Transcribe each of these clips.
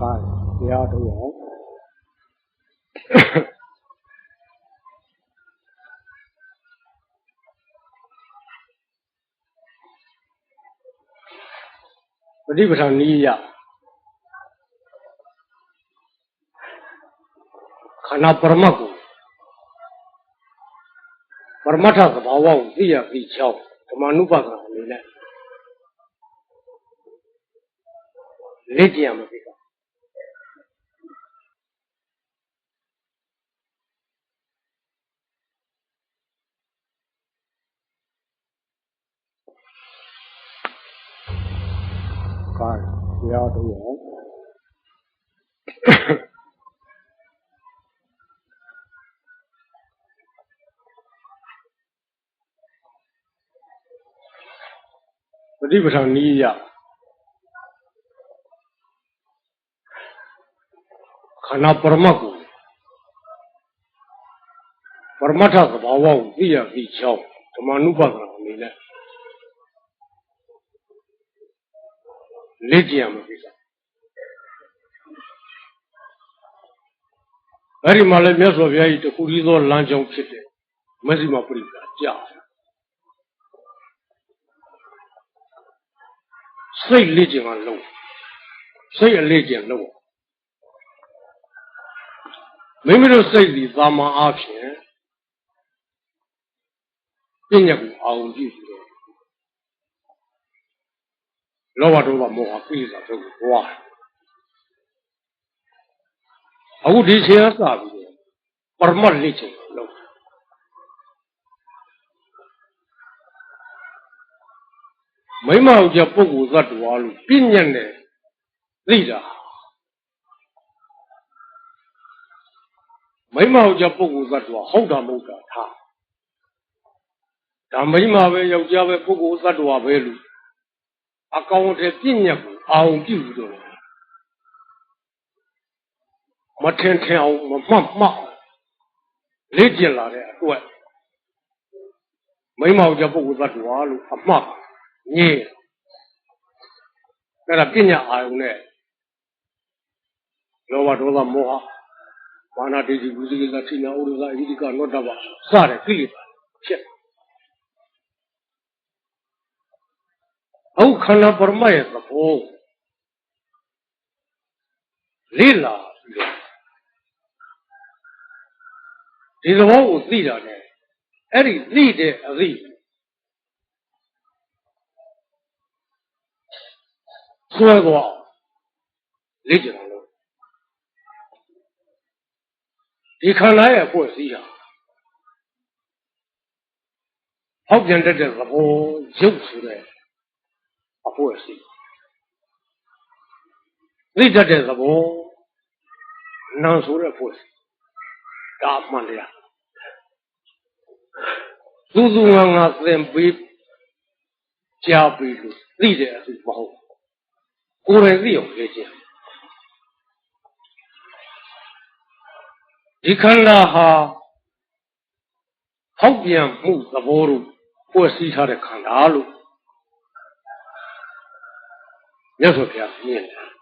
ပါတရားတော်ရောပฏิပဋ္ဌာန်နည်းရခန္ဓာပရမတ်ကိုပရမတ္ထသဘာဝကိုသိရပြီးချောင်းဓမ္မနုပါဒနာအနေနဲ့လေ့ကျင့်ရမှာဖြစ် တာပါတရားတော်ရောပฏิပဋ္ဌာန်နည်းရခန္ဓာပရမတ်ကိုပရမတ္ထသဘာဝကိုသိရပြီးချောင်းဓမ္မနုပါဒနာအနေနဲ့ လေ့ကျင့်ရမှာဖြစ်တာအဲ့ဒီမှာလည်းမြတ်စွာဘုရားကြီးတခုတည်းသောလမ်းကြောင်းဖြစ်တဲ့မဇ္ဈိမပရိက္ခာကြာစိတ်လေ့ကျင့်မှလုံးစိတ်အလေ့ကျင့်လုံးမိမိတို့စိတ်ဒီသာမန်အားဖြင့်ပညာကိုအောင်ကြည့်ပြီးတော့ လောဘဒေါသမောဟကိလေသာတို့ကိုတွားအခုဒီချိန်ကစပြီးတော့ပရမတ်လေ့ကျင့်လုံးမိမဟုတ်ကြပုဂ္ဂိုလ်သတ္တဝါလို့ပြည့်ညတ်နဲ့သိတာမိမဟုတ်ကြပုဂ္ဂိုလ်သတ္တဝါဟုတ်တာမဟုတ်တာထားဒါမိမပဲယောက်ျားပဲပုဂ္ဂိုလ်သတ္တဝါပဲလို့ အကောင်အထည်ပြည့်ညတ်ကိုအောင်ပြုလို့မထင်ထင်အောင်မမှတ်မှတ်အောင်လေ့ကျင့်လာတဲ့အတွက်မိမဟုတ်ကြပုဂ္ဂိုလ်သတ္တဝါလို့အမှတ်ညင်းအဲ့ဒါပညာအာယုံနဲ့လောဘဒေါသမောဟမာနဒိဋ္ဌိဝိသိကိလထိနာဥဒ္ဒဇအဟိတိကနောတ္တပစတဲ့ကိလေသာဖြစ် အခုခန္ဓာပရမတ်ရဲ့သဘောလေးလာပြီးတော့ဒီသဘောကိုသိတာ ਨੇ အဲ့ဒီသိတဲ့အသိဆွဲသွားအောင်လေ့ကျင့်အောင်လုပ်ဒီခန္ဓာရဲ့အဖွဲ့အစည်းဟာဟောက်ပြန်တတ်တဲ့သဘောရုပ်ဆိုတဲ့ အဖွဲ့အစည်းသိတတ်တဲ့သဘောနာမ်ဆိုတဲ့အဖွဲ့အစည်းဒါအမှန်တရားသူသူငါငါသင်ပေးကြားပြီးလို့သိတဲ့အသိမဟုတ်ဘူးကိုယ်တိုင်သိအောင်လေ့ကျင့်ဒီခန္ဓာဟာဟောက်ပြန်မှုသဘောတို့ဖွဲ့စည်းထားတဲ့ခန္ဓာလို့ မြတ်စွာဘုရားမြင်တယ်။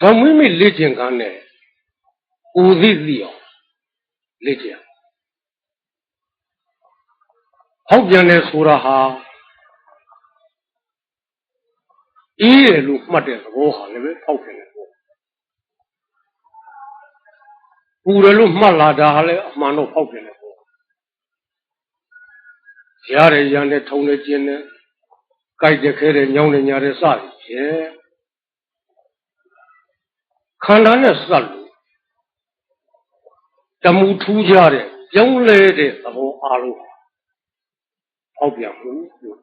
ဗမိမိလေ့ကျင့်ခန်းနဲ့ကိုသိသိအောင်လေ့ကျင့်ဟောက်ပြန်တယ်ဆိုတာဟာအေးတယ်လို့မှတ်တဲ့သဘောဟာလည်းပဲဟောက်ပြန်တယ်ပေါ့ပူတယ်လို့မှတ်လာတာဟာလည်းအမှန်တော့ဟောက်ပြန်တယ်ပေါ့ရတယ်ရန်တယ်ထုံတယ်ကျင်းတယ် ကြိုက်တယ်ခဲတယ်ညောင်းတယ်ညာတယ်စသည်ဖြင့်ခန္ဓာနဲ့စပ်လို့တမူထူးကြတဲ့ပြောင်းလဲတဲ့သဘောအလုံးဟောက်ပြန်မှုလို့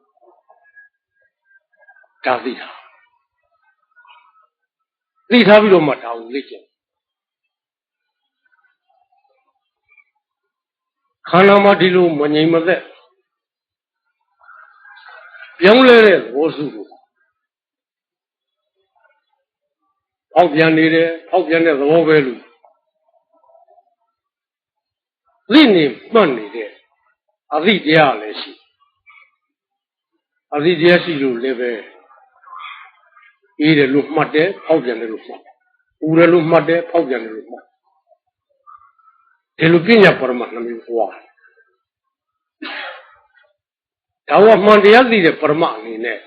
ဒါသိတာသိထားပြီးတော့မှဒါကိုလေ့ကျင့်ခန္ဓာမှာဒီလိုမငြိမ်မသက် ပြောင်းလဲတဲ့သဘောစုကိုဖောက်ပြန်နေတယ်ဖောက်ပြန်တဲ့သဘောပဲလို့သိနေမှတ်နေတဲ့အသည့်တရားလည်းရှိအသည့်တရားရှိလို့လည်းပဲအေးတယ်လို့မှတ်တယ်ဖောက်ပြန်တယ်လို့မှတ်တယ်ပူတယ်လို့မှတ်တယ်ဖောက်ပြန်တယ်လို့မှတ်တယ်ဒီလိုပညာပရမတ်နှမျိုးဟော ဒါဝမှန်တရားသိတဲ့ပရမတ်အနေနဲ့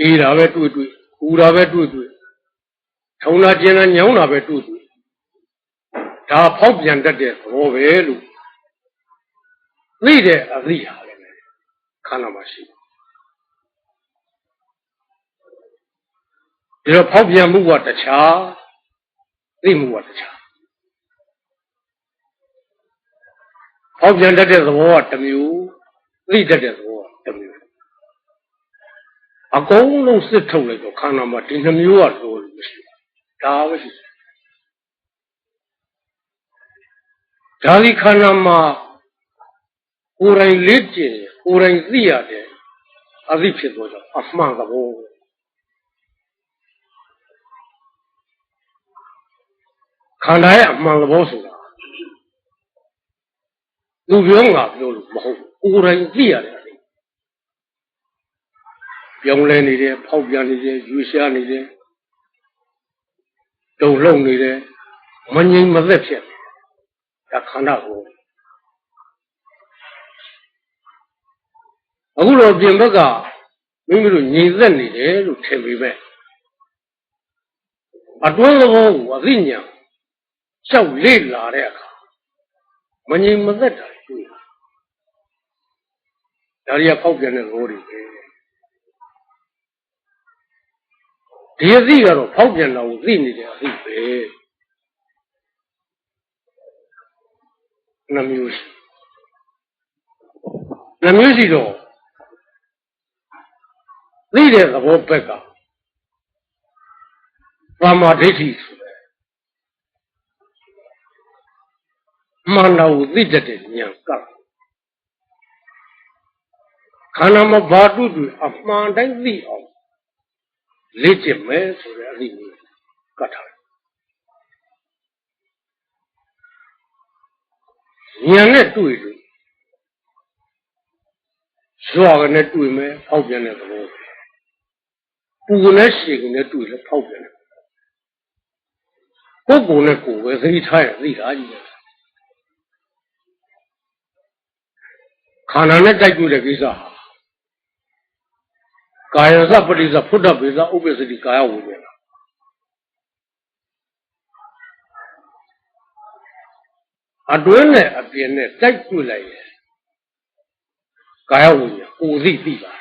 အေးတာပဲတွေ့တွေ့ပူတာပဲတွေ့တွေ့ထုံတာကျင်တာညောင်းတာပဲတွေ့တွေ့ဒါဖောက်ပြန်တတ်တဲ့သဘောပဲလို့သိတဲ့အသိဟာလည်းခန္ဓာမှာရှိတယ်ဒီတော့ဖောက်ပြန်မှုကတခြားသိမှုကတခြားဖောက်ပြန်တတ်တဲ့သဘောကတစ်မျိုး သိတတ်တဲ့သဘောကတစ်မျိုးအကုန်လုံးစစ်ထုတ်လိုက်တော့ခန္ဓာမှာဒီနှမျိုးကလိုလို့မရှိဘူးဒါပဲရှိတယ်ဒါဒီခန္ဓာမှာကိုယ်တိုင်လေ့ကျင့်ကိုယ်တိုင်သိရတဲ့အသိဖြစ်သွားကြအမှန်သဘောခန္ဓာရဲ့အမှန်သဘောဆိုတာလူပြောငါပြောလို့မဟုတ်ဘူး ကိုယ်တိုင်သိရတယ်အသိပြောင်းလဲနေတယ်ဖောက်ပြန်နေတယ်ယူရှားနေတယ်တုံလုံနေတယ်မငြိမ်မသက်ဖြစ်ဒါခန္ဓာကိုအခုတော့ပြင်ဘက်ကမိမိတို့ညီသက်နေတယ်လို့ထင်ပေမဲ့အတွင်းသဘောကိုအသိဉာဏ်လျှောက်လေ့လာတဲ့အခါမငြိမ်မသက်တာတွေ့တာ ဒါရီကဖောက်ပြန်တဲ့သဘောတွေပဲဒီအသိကတော့ဖောက်ပြန်တာကိုသိနေတဲ့အသိပဲနှမျိုးရှိနှမျိုးရှိတော့သိတဲ့သဘောဘက်ကသမာဓိဋ္ဌိဆိုတယ်မှန်တော်ကိုသိတတ်တဲ့ဉာဏ်က ခန္ဓာမှာဘာတုတူအမှန်တိုင်းသိအောင်လေ့ကျင့်မယ်ဆိုတဲ့အသိမျိုးကတ်ထားဉာဏ်နဲ့တွေ့လို့ဇွာကနဲ့တွေ့မယ်ဖောက်ပြန်တဲ့သဘောပူနဲ့ရှည်ကနဲ့တွေ့လဲဖောက်ပြန်တယ်ကိုယ်ကိုယ်နဲ့ကိုယ်ပဲသတိထားရသိတာကြီးတယ်ခန္ဓာနဲ့တိုက်တွေ့တဲ့ကိစ္စဟာ ကာယသပတိသဖုဒ္ဓပေသဥပ္ပစ္စတိကာယဝိညာဉ်အတွင်းနဲ့အပြင်နဲ့တိုက်တွေ့လိုက်ရင်ကာယဝိညာဉ်ကိုယ်သိသိပါ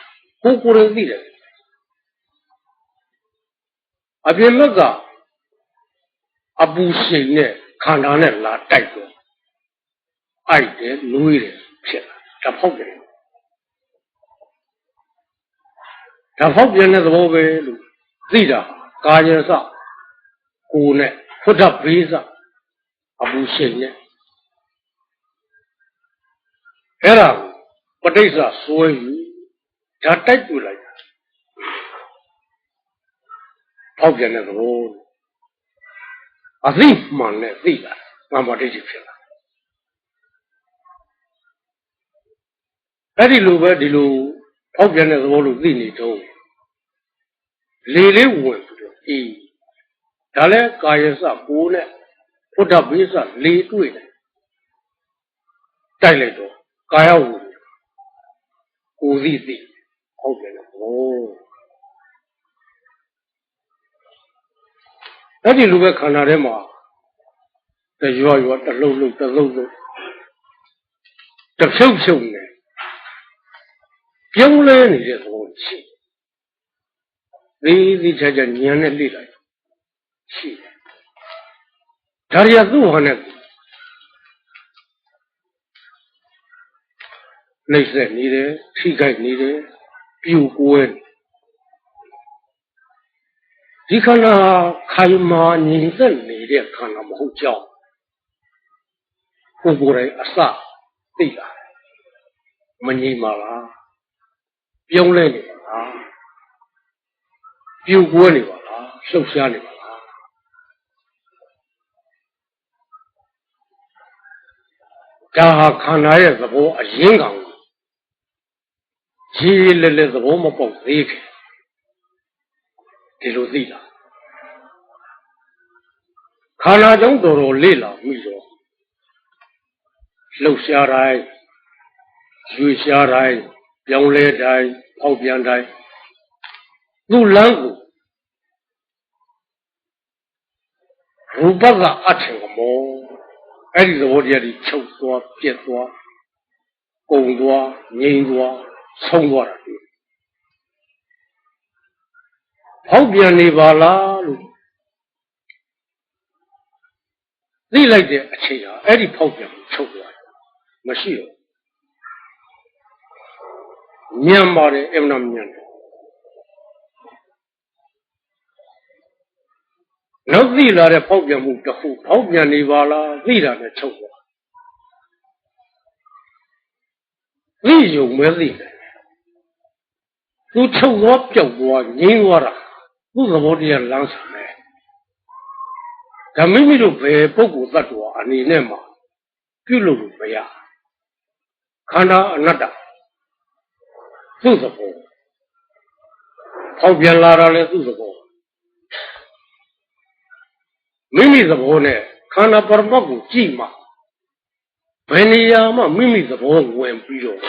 ကိုယ်ကိုယ်ရသိတယ်အပြင်ဘက်ကအပူရှိန်နဲ့ခန္ဓာနဲ့လာတိုက်တော့အိုက်တယ်နွေးတယ်ဖြစ်လာဒါဖောက်တယ် ဒါဖောက်ပြန်တဲ့သဘောပဲလို့သိတာကာယစကိုယ်နဲ့ဖုဒ္ဓဘေးစအပူရှိန်နဲ့အဲ့ဒါပဋိစ္စဆွဲယူဒါတိုက်တွေ့လိုက်တာဖောက်ပြန်တဲ့သဘောအသိမှန်နဲ့သိတာငါမတိတ်ဖြစ်လာအဲ့ဒီလိုပဲဒီလို ဖောက်ပြန်တဲ့သဘောလို့သိနေတော့လေလေးဝင်ပြီးတော့အေးဒါလဲကာယစကိုးနဲ့ဖုဒ္ဓဘေးစလေတွေ့တယ်တိုက်လိုက်တော့ကာယဝူကိုသိသိဟုတ်တယ်နော်အဲ့ဒီလိုပဲခန္ဓာထဲမှာတရွရွတလှုပ်လှုပ်တလှုပ်လှုပ်တဖြုတ်ဖြုတ်နေ ပြုံးလဲနေတဲ့သဘောရှိသေးသေးချာချာဉာဏ်နဲ့လေ့လိုက်ရှိတယ်ဒါရီကသူ့ဟာနဲ့နှိမ့်ဆက်နေတယ်ထိခိုက်နေတယ်ပြူကွဲဒီခန္ဓာခိုင်မာညီသက်နေတဲ့ခန္ဓာမဟုတ်ကြောင်းကိုယ်ကိုယ်တိုင်အစသိလာမငြိမ်ပါလား ပြုံးလဲနေပါလားပြူကွဲနေပါလားလှုပ်ရှားနေပါလားဒါဟာခန္ဓာရဲ့သဘောအရင်းကောင်ရေးလဲလဲသဘောမပေါက်သေးခင်ဒီလိုသိတာခန္ဓာကြောင့်တော်တော်လေ့လာမိတော့လှုပ်ရှားတိုင်းရွေရှားတိုင်း ပြောင်းလဲတိုင်းဖောက်ပြန်တိုင်းသူ့လမ်းကိုရူပကအထင်ကမောအဲ့ဒီသဘောတရားကြီးချုပ်သွားပြက်သွားကုံသွားငြိမ်သွားဆုံးသွားတာတွေ့ဖောက်ပြန်နေပါလားလို့သိလိုက်တဲ့အချိန်ဟာအဲ့ဒီဖောက်ပြန်မှုချုပ်သွားတယ်မရှိတော့ မြန်ပါတယ်အမှန်တမြန်တယ်နောက်သိလာတဲ့ဖောက်ပြန်မှုတစ်ခုဖောက်ပြန်နေပါလားသိတာနဲ့ချုပ်သွားသိယုံမဲသိတယ်သူချုပ်သွားပြောက်သွားငြိမ်းသွားတာသူ့သဘောတရားလမ်းဆောင်တယ်ဒါမိမိတို့ဘယ်ပုဂ္ဂိုလ်သတ္တဝါအနေနဲ့မှပြုလုပ်လို့မရခန္ဓာအနတ္တ သူ့သဘောဖောက်ပြန်လာတာလည်းသူ့သဘောမိမိသဘောနဲ့ခန္ဓာပရမတ်ကိုကြည့်မှဘယ်နေရာမှမိမိသဘောဝင်ပြီးတော့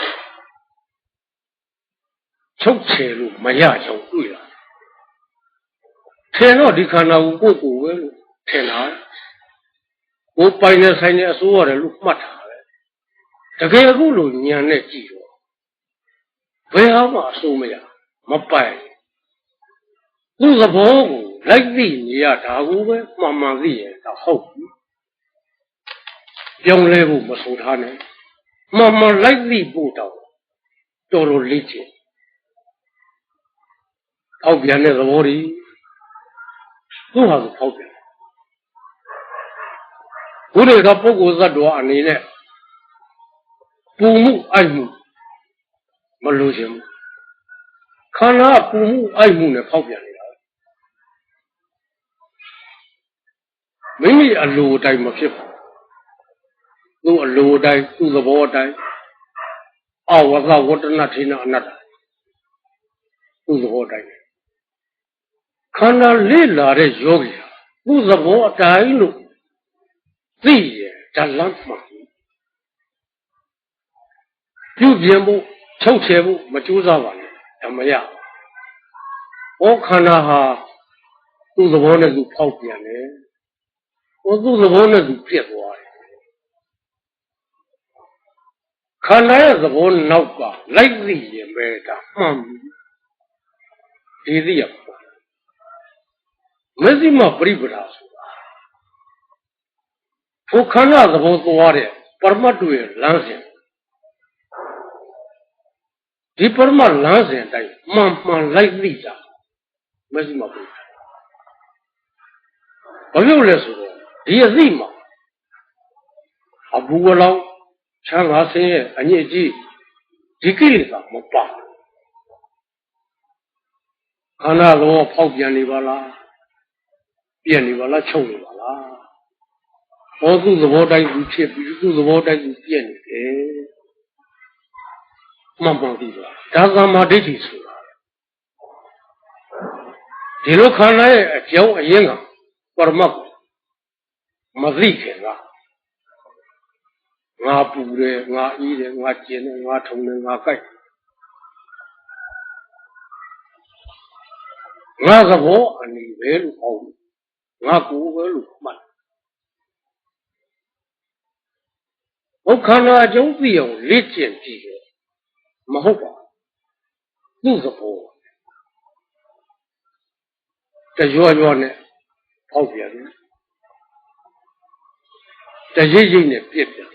ချုပ်ချယ်လို့မရချောင်တွေ့လာထင်တော့ဒီခန္ဓာကိုကိုယ်ကိုပဲလို့ထင်တာကိုယ်ပိုင်နေဆိုင်နေအစိုးရတယ်လို့မှတ်တာပဲတကယ်အခုလိုညံနဲ့ကြည့်တော့ ဘယ်ဟာမှအစိုးမရမပိုင်သူ့သဘောကိုလိုက်သိနေရတာကိုပဲမှန်မှန်သိရင်တော့ဟုတ်ပြီပြောင်းလဲဖို့မဆိုထားနဲ့မှန်မှန်လိုက်သိဖို့တော့တော်တော်လေးချင်အောက်ပြန်တဲ့သဘောတွေသူ့ဟာကိုဖောက်ပြန်ဘုရားကပုဂ္ဂိုလ်သတ္တဝါအနေနဲ့ပူမှုအိုက်မှု မလို့ခြင်းခန္ဓာပူမှုအိုက်မှုနဲ့ဖောက်ပြန်နေတာမိမိအလိုအတိုင်းမဖြစ်ဘူးသူ့အလိုအတိုင်းသူ့သဘောအတိုင်းအဝဇဝတ္တနာထိနာအနတ္တသူ့သဘောအတိုင်းခန္ဓာလေ့လာတဲ့ယောဂီဟာသူ့သဘောအတိုင်းလို့သိရဲ့ဓာတ်လမ်းမှန်ပြုပြင်ဖို့ ချုပ်ချယ်ဖို့မကြိုးစားပါနဲ့ဓမ္မရဩခန္ဓာဟာသူ့သဘောနဲ့သူဖောက်ပြန်တယ်ဩသူ့သဘောနဲ့သူပြက်သွားတယ်ခန္ဓာရဲ့သဘောနောက်ကလိုက်သိရင်ပဲဒါမှန်ဒီသိရပါမဇ္ဈိမပရိပဒါဆိုတာထိုခန္ဓာသဘောသွားတဲ့ပရမတ်တွေလမ်းစဉ် ဒီပရမတ်လမ်းစဉ်အတိုင်းမှန်မှန်လိုက်သိတာမဇ္ဈိမပရိပဒါဘာလို့လဲဆိုတော့ဒီအသိမှာအဘူဝလောင်ချမ်းသာဆင်းရဲ့အညစ်အကြေးဒီကိလေသာမပါခန္ဓာသဘောဖောက်ပြန်နေပါလားပြည့်နေပါလားချုပ်နေပါလားဟောသူ့သဘောတိုင်းသူဖြစ်ပြီးသူ့သဘောတိုင်းသူပြည့်နေတယ် မှန်မှန်ပြီပါဒါကမာဒိဋ္ဌိဆိုတာဒီလိုခန္ဓာရဲ့အကြောင်းအရင်းကပရမတ်မသိခင်ကငါပူတယ်ငါအေးတယ်ငါကျင်တယ်ငါထုံတယ်ငါကြိုက်ငါသဘောအနေပဲလို့ဟောငါကိုယ်ပဲလို့မှတ်ဘုခန္ဓာအကျုံးသိအောင်လေ့ကျင့်ကြည့်တယ် မဟုတ်ပါသူ့သဘောတရွရွနဲ့ဖောက်ပြန်တယ်တရိပ်ရိပ်နဲ့ပြက်ပြန်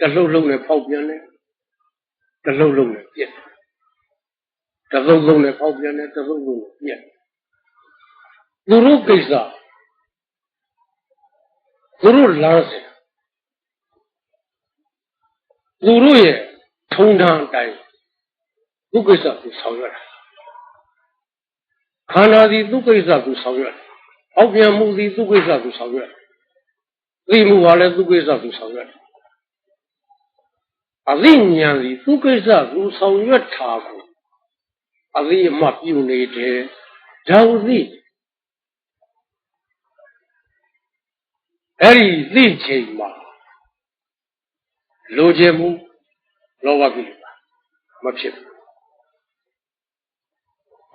တလှုပ်လှုပ်နဲ့ဖောက်ပြန်တယ်တလှုပ်လှုပ်နဲ့ပြက်တလှုပ်လှုပ်နဲ့ဖောက်ပြန်တယ်တလှုပ်လှုပ်နဲ့ပြက်သူတို့ကိစ္စသူတို့လမ်းစဉ်သူတို့ရဲ့ထုံထမ်းအတိုင်း သူကိစ္စကိုဆောင်ရွက်တာခန္ဓာသည်သူကိစ္စကိုဆောင်ရွက်တယ်အောက်ပြန်မှုသည်သူကိစ္စကိုဆောင်ရွက်တယ်သိမှုဟာလည်းသူကိစ္စကိုဆောင်ရွက်တယ်အသိဉာဏ်သည်သူကိစ္စကိုဆောင်ရွက်တာကိုအသိအမှတ်ပြုနေတယ်ဒါကိုသိအဲ့ဒီသိချိန်မှာလိုချင်မှုလောဘကိလေသာမဖြစ်ဘူး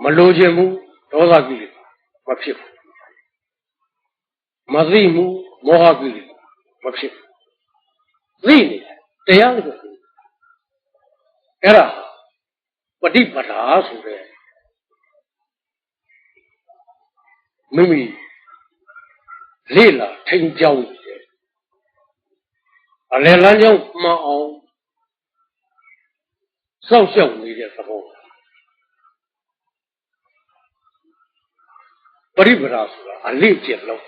မလိုချင်မှုဒေါသကိလေသာမဖြစ်ဘူးမသိမှုမောဟကိလေသာမဖြစ်ဘူးသိနေတယ်တရားကိုသိအဲ့ဒါပฏิပဒါဆိုတဲ့မိမိလေ့လာထိန်ကြောင်းနေတယ်အလယ်လမ်းကြောင်းမှန်အောင်စောင့်ရှောက်နေတဲ့သဘော ပရိပဒါဆိုတာအလေးကျင့်လို့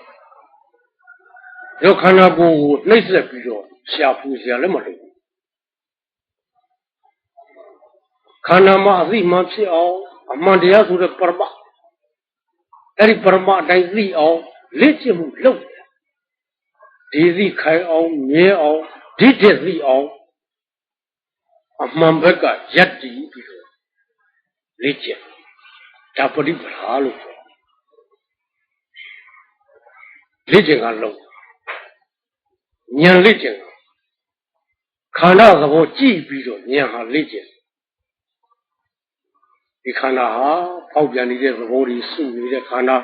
ရောခန္ဓာကိုယ်ကိုနှိပ်စက်ပြီးတော့ရှာဖူးစရာလည်းမလိုဘူးခန္ဓာမှာအသိမှန်ဖြစ်အောင်အမှန်တရားဆိုတဲ့ပရမတ်အဲ့ဒီပရမတ်အတိုင်းသိအောင်လေ့ကျင့်မှုလုပ်တယ်ဒီသိခိုင်အောင်မြဲအောင်ဒီတည်းသိအောင်အမှန်ဘက်ကရက်တည်ပြီးတော့လေ့ကျင့်ဒါပရိပဒါလို့ပြော လေ့ကျင့်ကလုံးဉာဏ်လေ့ကျင့်ခန္ဓာသဘောကြည့်ပြီးတော့ဉာဏ်ဟာလေ့ကျင့်ဒီခန္ဓာဟာဖောက်ပြန်နေတဲ့သဘောတွေစုနေတဲ့ခန္ဓာ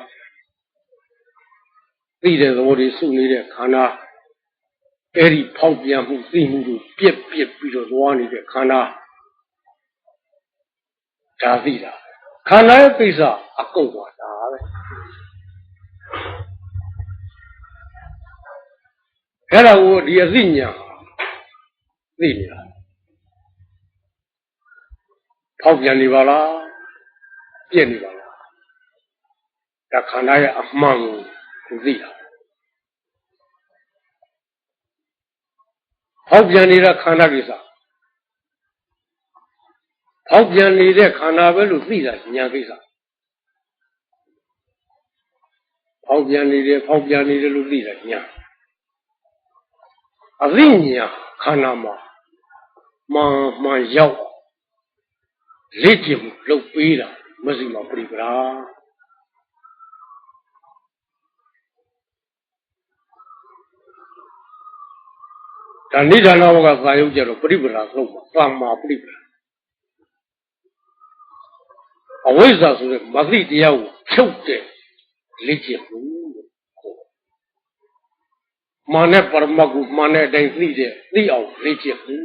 သိတဲ့သဘောတွေစုနေတဲ့ခန္ဓာအဲ့ဒီဖောက်ပြန်မှုသိမှုတို့ပြက်ပြက်ပြီးတော့သွားနေတဲ့ခန္ဓာဒါသိတာခန္ဓာရဲ့ကိစ္စအကုန်သွားတာပဲ အဲ့ဒါကိုဒီအသိဉာဏ်သိနေတာဖောက်ပြန်နေပါလားပြက်နေပါလားဒါခန္ဓာရဲ့အမှန်ကိုကိုသိတာဖောက်ပြန်နေတဲ့ခန္ဓာကိစ္စဖောက်ပြန်နေတဲ့ခန္ဓာပဲလို့သိတာညာကိစ္စဖောက်ပြန်နေတယ်ဖောက်ပြန်နေတယ်လို့သိတာညာ အသိညာခန္ဓာမှာမှန်မှန်ရောက်လေ့ကျင့်မှုလုပ်ပေးတာမစီမပရိပရာဒါနိဒာနဝကသာယုတ်ကြတော့ပရိပရာလုံးမှာသာမာပရိပရာအဝိဇ္ဇာဆိုတဲ့မသိတရားကိုဖြုတ်တဲ့လေ့ကျင့်မှုလို့ခေါ် မာနဲ့ပရမတ်ကိုမာနဲ့အတိုင်းသိတဲ့သိအောင်လေ့ကျင့်မှု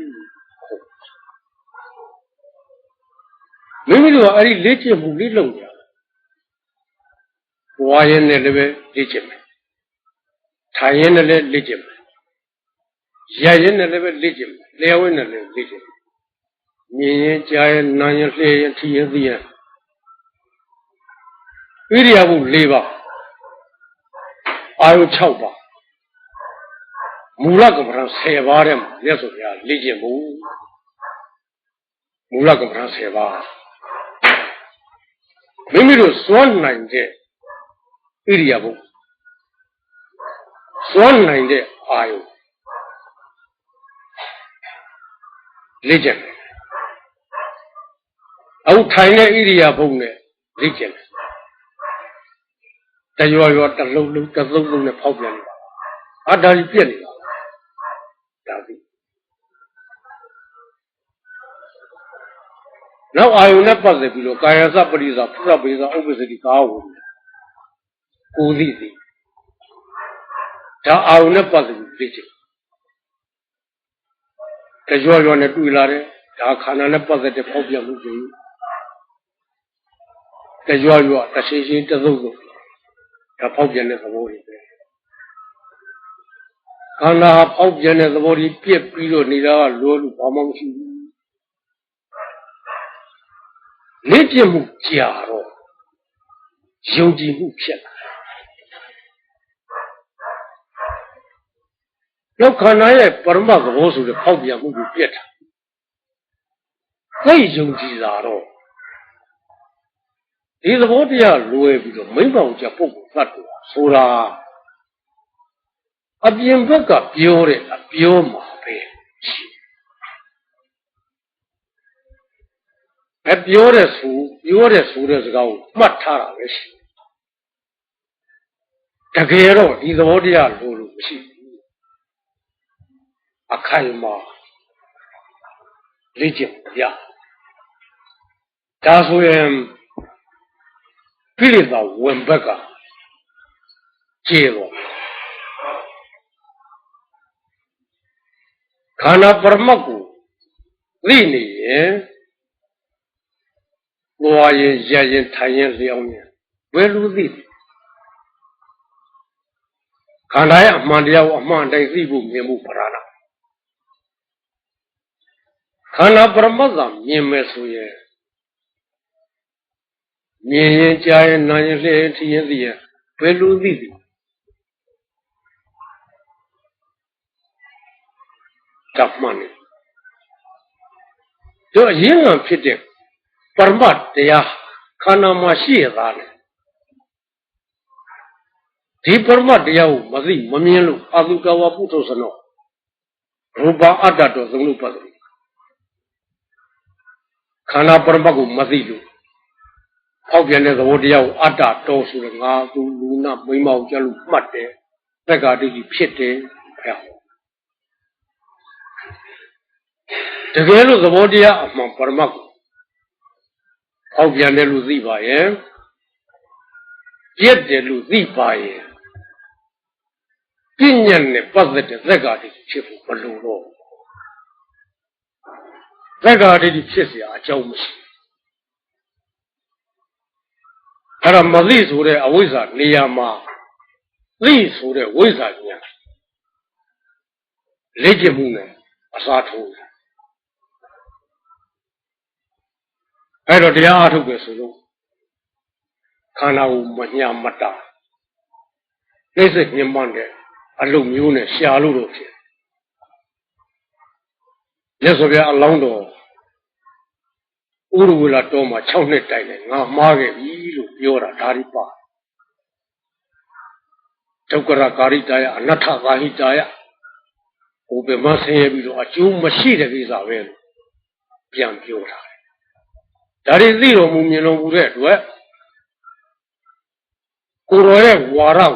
မိမိတို့ကအဲ့ဒီလေ့ကျင့်မှုလေးလုပ်ကြဘဝရင်နဲ့လည်းပဲလေ့ကျင့်မယ်ထိုင်ရင်နဲ့လည်းလေ့ကျင့်မယ်ရရင်နဲ့လည်းပဲလေ့ကျင့်မယ်လျှော်ဝင်နဲ့လည်းလေ့ကျင့်မယ်မြင်ရင်ကြားရင်နားရင်လှည့်ရင်ထီရင်သိရင်ဣရိယာပု၄ပါးအာယု6ပါး မူလကမ္ဘာ10ပါးတဲ့မှာလက်ဆိုပြလေ့ကျင့်မှုမူလကမ္ဘာ10ပါးမိမိတို့စွန့်နိုင်တဲ့ဣရိယာပုစွန့်နိုင်တဲ့အာယုလေ့ကျင့်တယ်အခုထိုင်တဲ့ဣရိယာပုနဲ့လေ့ကျင့်တယ်တရွရွတလုံးလုံးတသုံးလုံးနဲ့ဖောက်ပြန်နေတာအဒါကြီးပြက်နေတာ ဒါပြီနောက်အာယုန်နဲ့ပတ်သက်ပြီးတော့ကာယစပရိစ္ဆာဖုရပိစ္ဆာဥပ္ပစ္စတိကာဝဝင်ကိုသိသိဒါအာယုန်နဲ့ပတ်သက်ပြီးသိချင်တရွရွနဲ့တွေ့လာတယ်ဒါခန္ဓာနဲ့ပတ်သက်တဲ့ဖောက်ပြန်မှုတွေတရွရွတရှိရှိတသုတ်သုတ်ဒါဖောက်ပြန်တဲ့သဘောတွေပဲ ခန္ဓာဖောက်ပြန်တဲ့သဘောတွေပြက်ပြီးတော့နေတာကလောလို့ဘာမှမရှိဘူးလေ့ကျင့်မှုကြာတော့ယုံကြည်မှုဖြစ်လာလောက်ခန္ဓာရဲ့ပရမသဘောဆိုတဲ့ဖောက်ပြန်မှုကိုပြက်တာသိယုံကြည်လာတော့ဒီသဘောတရားလွယ်ပြီးတော့မိမ့်မောင်ကြပုဂ္ဂိုလ်သတ္တဝါဆိုတာ အပြင်ဘက်ကပြောတဲ့အပြောမှာပဲရှိအပြောတဲ့ဆိုပြောတဲ့ဆိုတဲ့စကားကိုမှတ်ထားတာပဲရှိတကယ်တော့ဒီသဘောတရားလို့လို့မရှိဘူးအခိုင်အမာလေ့ကျင့်ရဒါဆိုရင်ကိလေသာဝင်ဘက်ကကျေတော့ ခန္ဓာပရမတ်ကိုသိနေရင်ဘဝရင်ရရင်ထိုင်ရင်လျောင်းရင်ဘယ်လိုသိလဲခန္ဓာရဲ့အမှန်တရားကိုအမှန်တိုင်းသိဖို့မြင်ဖို့ပရာဏခန္ဓာပရမတ်သာမြင်မယ်ဆိုရင်မြင်ရင်ကြားရင်နားရင်လျှရင်ထင်ရင်သိရင်ဘယ်လိုသိလဲ တတ်မှန်တယ်တို့အရင်ကဖြစ်တဲ့ပရမတ်တရားခန္ဓာမှာရှိရသားတယ်ဒီပရမတ်တရားကိုမသိမမြင်လို့အာသုကဝပုထုဇနောရူပအတ္တတော်သုံးလို့ပတ်တယ်ခန္ဓာပရမတ်ကိုမသိလို့ဟောက်ပြန်တဲ့သဘောတရားကိုအတ္တတော်ဆိုတော့ငါသူလူနာမိမောင်ကြလို့မှတ်တယ်သက္ကာတိဖြစ်တယ်ဘုရား တကယ်လို့သဘောတရားအမှန်ပရမတ်ကိုဟောက်ပြန်တယ်လို့သိပါရဲ့ပြည့်တယ်လို့သိပါရဲ့ပြဉ္ညာနဲ့ပတ်သက်တဲ့သက္ကာတိဖြစ်ဖို့မလိုတော့သက္ကာတိဖြစ်เสียအကြောင်းမရှိအဲ့တော့မသိဆိုတဲ့အဝိဇ္ဇာနေရာမှာသိဆိုတဲ့ဝိဇ္ဇာညာလက်ကျမှုနဲ့အစားထိုး အဲ့တော့တရားအားထုတ်ပဲဆိုလို့ခန္ဓာကိုမညာမတာနှိမ့်စစ်ညှဉ်းပန်းတဲ့အလုပ်မျိုးနဲ့ရှာလို့တော့ဖြစ်ရသော်ဗျာအလောင်းတော်ဥရဝလာတော်မှာ6နှစ်တိုင်တယ်ငါမှားခဲ့ပြီလို့ပြောတာဒါရိပါဒုက္ခရကာရိတယအနတ္ထသာဟိတယဟိုဘယ်မှာဆင်းရဲပြီးတော့အကျိုးမရှိတဲ့ကိစ္စပဲလို့ပြန်ပြောတာ ဒါတွေသိတော်မူမြင်တော်မူတဲ့အတွက်ကိုယ်တော်ရဲ့ဝါရကို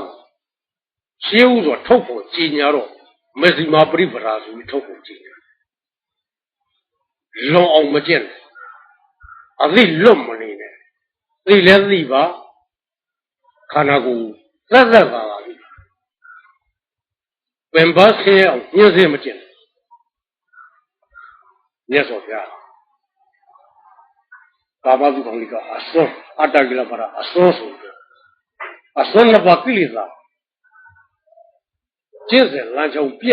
ရှင်းဥစွာထုတ်ဖို့ကြည်ညာတော့မေဇီမာပရိပရာဆိုပြီးထုတ်ဖို့ကြည်ညာလွန်အောင်မကျင့်အသိလွတ်မနေနဲ့သိလဲသိပါခန္ဓာကိုယ်သက်သက်ပါပါပြီပင်ပါဆင်းအောင်ညှင်းစေမကျင့်မြတ်စွာဘုရား ကာမတုကောင်လေးကအစွန်းအတ္တကိလပါရအစွန်းဆိုတယ်အစွန်းနှစ်ပါးကိလေသာကျင့်စဉ်လမ်းကြောင်းပြ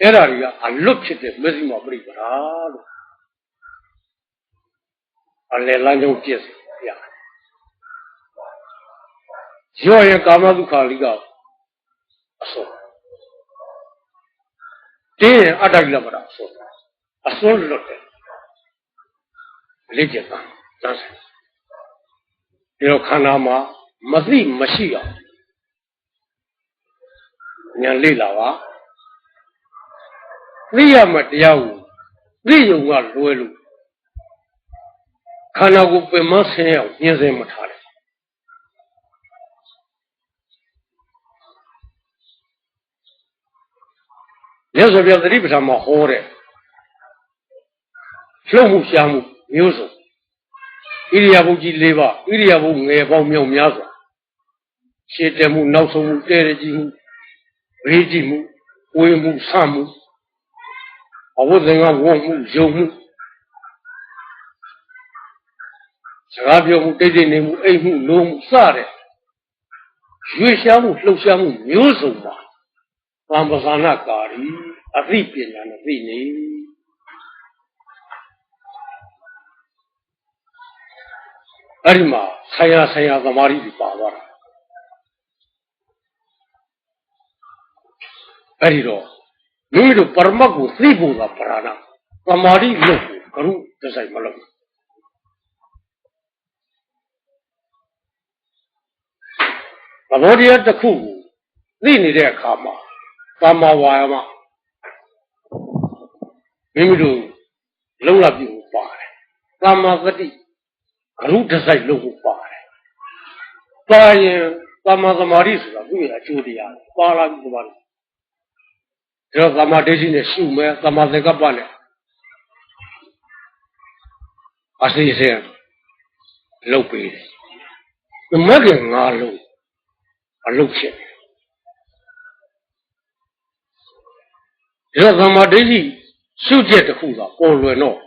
အဲ့ဒါတွေကအ လွတ်ဖြစ်တဲ့မဇ္ဈိမပရိပဒါလို့အလယ်လမ်းကြောင်းပြည့်စုံပြရောရင်ကာမတုခာလိကအစွန်းတင်းရင်အတ္တကိလပါရအစွန်းအစွန်းလွတ်တယ်လေ့ကျင့်တာသတ်ဆိုင်ဒီတော့ခန္ဓာမှာမသိမရှိအောင်ဉာဏ်လေ့လာပါသိရမှတရားကိုသိယုံကလွယ်လို့ခန္ဓာကိုပင်မဆင်းအောင်ညှင်းဆင်းမထားတယ်မြတ်စွာဘုရားသတိပဋ္ဌာန်မှာဟောတဲ့လှုပ်မှုရှားမှု မျိုးစုံဣရိယာပုကြီး၄ပါးဣရိယာပုငယ်ပေါင်းမြောက်များစွာရှေ့တက်မှုနောက်ဆုံးမှုတဲရကြီးမှုဘေးကြီးမှုဝေမှုဆမှုအဝတ်သင်္ကဝုံမှုယုံမှုစကားပြောမှုတိတ်တိတ်နေမှုအိမ်မှုလုံးမှုစတဲ့ရွေရှားမှုလှုပ်ရှားမှုမျိုးစုံပါသံပဇာနာကာရီအသိပညာနဲ့သိနေ အဲ့ဒီမှာဆရာဆရာသမားကြီးပါသွားတာအဲ့ဒီတော့မိမိတို့ပရမတ်ကိုသိဖို့ကပရာဏသမာဓိလို့ကရုတဆိုင်မလို့သဘောတရားတစ်ခုကိုသိနေတဲ့အခါမှာသမ္မာဝါယာမမိမိတို့လုံလပြုပါတယ်သမ္မာသတိ ဂရုတစိုက်လုပ်ဖို့ပါတယ်။ပါရင်သမ္မာသမာဓိဆိုတာသူ့ရဲ့အကျိုးတရားပါလာပြီသမာဓိဒါတော့သမာဓိရှိနဲ့ရှုမယ်သမာသင်္ကပ္ပနဲ့အစီအစဉ်လုပ်ပေးတယ်။မကင်ငါလုံးအလုပ်ဖြစ်တယ်။ဒါတော့သမာဓိရှိရှုချက်တစ်ခုသာပေါ်လွယ်တော့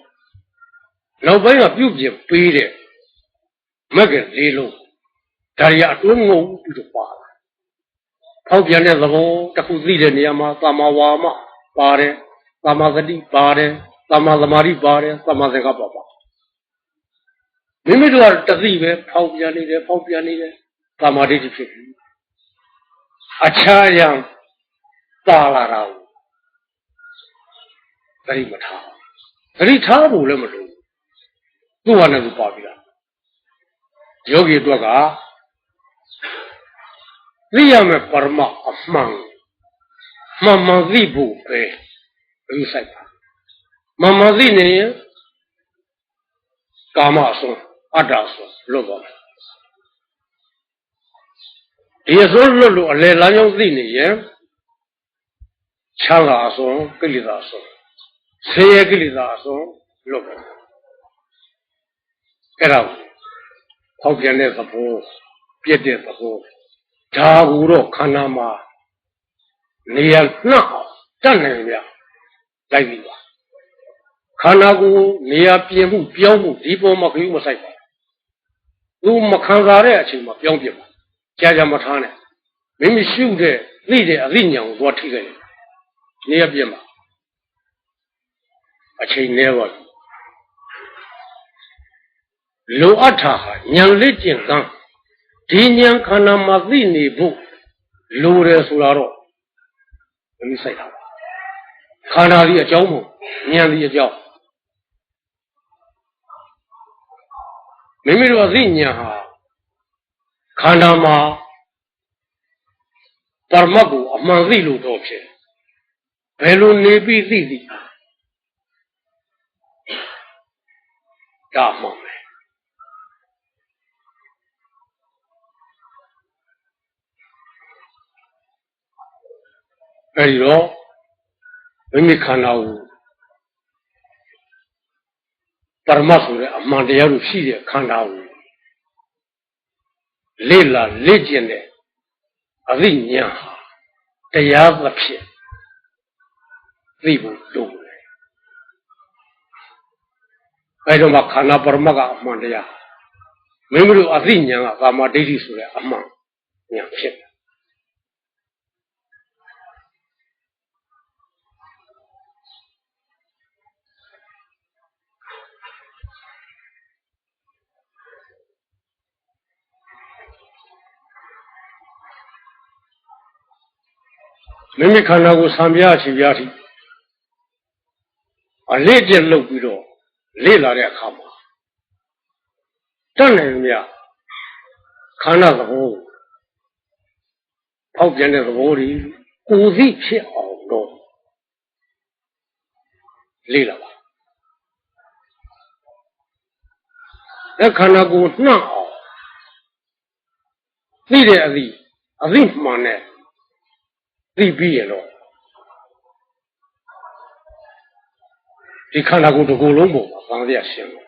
နောက်ပိုင်းကပြုတ်ပြင်ပေးတဲ့ မကင်လေးလုံးဒါရီအတွင်းငုံပြီးတော့ပါလာဖောက်ပြန်တဲ့သဘောတစ်ခုသိတဲ့နေရာမှာသမာဝါမပါတယ်သမာသတိပါတယ်သမာသမာဓိပါတယ်သမာသင်္ကပ္ပပါမိမိတို့ကတသိပဲဖောက်ပြန်နေတယ်ဖောက်ပြန်နေတယ်သမာဓိဖြစ်ပြီအခြားရန်ပါလာတာကိုသတိမထားသတိထားဖို့လည်းမလိုသူ့ဟာနဲ့သူပါပြီလား ယောဂီအတွက်ကသိရမယ်ပရမအမှန်မှန်မှန်သိဖို့ပဲဘယ်ဆိုင်ပါမှန်မှန်သိနေရင်ကာမအစွန်းအတ္တအစွန်းလွတ်သွားတယ်ဒီအစွန်းလွတ်လို့အလယ်လမ်းကြောင်းသိနေရင်ချမ်းသာအစွန်းကိလေသာအစွန်းဆေးရကိလေသာအစွန်းလွတ်သွားတယ်အဲ့ဒါ ဖောက်ပြန်တဲ့သဘောပြည့်တဲ့သဘောဒါကူတော့ခန္ဓာမှာနေရာနှောက်အောင်တတ်နိုင်ကြလိုက်ပြီပါခန္ဓာကိုယ်နေရာပြင်မှုပြောင်းမှုဒီပေါ်မှာခရုမဆိုင်ပါဘူးမခံစားတဲ့အချိန်မှာပြောင်းပြပါကြာကြာမထားနဲ့မိမိရှုတဲ့သိတဲ့အသိဉာဏ်ကိုသွားထိခဲ့တယ်နေရာပြင်ပါအချိန်နဲပါပြီ လိုအပ်တာဟာဉာဏ်လေးကျင့်ကန်းဒီဉာဏ်ခန္ဓာမှာသိနေဖို့လိုတယ်ဆိုတာတော့မမိဆိုင်တာပါခန္ဓာဒီအကြောင်းမို့ဉာဏ်ဒီအကြောင်းမိမိတို့အသိဉာဏ်ဟာခန္ဓာမှာပရမတ်ကိုအမှန်သိလို့တော့ဖြစ်ဘယ်လိုနေပြီးသိသည်ဒါမှ အဲဒီတော့မိမိခန္ဓာကိုပရမတ်ဆိုတဲ့အမှန်တရားလို့ရှိတဲ့ခန္ဓာကိုလေ့လာလေ့ကျင့်တဲ့အသိဉာဏ်ဟာတရားသဖြင့်သိဖို့လိုတယ်အဲဒါမှခန္ဓာပရမတ်ကအမှန်တရားမိမိတို့အသိဉာဏ်ကကာမဒိဋ္ဌိဆိုတဲ့အမှန်ဉာဏ်ဖြစ်တယ် မိမိခန္ဓာကိုယ်ဆံပြချင်ပြထိအလေးကျင့်လုပ်ပြီးတော့လေ့လာတဲ့အခါမှာတတ်နိုင်မြခန္ဓာသဘောဖောက်ပြန်တဲ့သဘောတွေကိုယ်သိဖြစ်အောင်တော့လေ့လာပါအဲခန္ဓာကိုယ်နှံ့အောင်သိတဲ့အသည့်အသည့်မှန်တဲ့ သိပြီးရင်တော့ဒီခန္ဓာကိုယ်တစ်ခုလုံးပုံမှာသံဃာရှင်းတယ်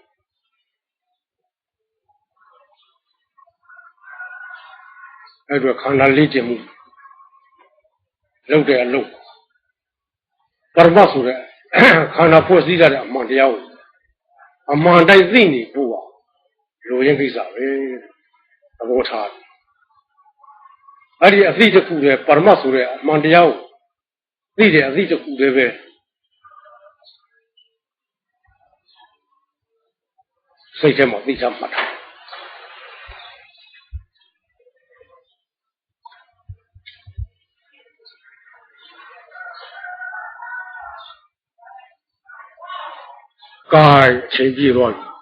အဲ့တော့ခန္ဓာလေးကျင်မှုလုပ်တဲ့အလုပ်ပရမတ်ဆိုတဲ့ခန္ဓာဖွဲ့စည်းတဲ့အမှန်တရားကိုအမှန်တိုင်းသိနေဖို့ပါလိုရင်းကိစ္စပဲသဘောထား အဲ့ဒီအသိတစ်ခုတည်းပရမတ်ဆိုတဲ့အမှန်တရားကိုသိတယ်အသိတစ်ခုတည်းပဲစိတ်ထဲမှာသိချမှတ်တာကာယအချိန်ကြည့်သွားပြီ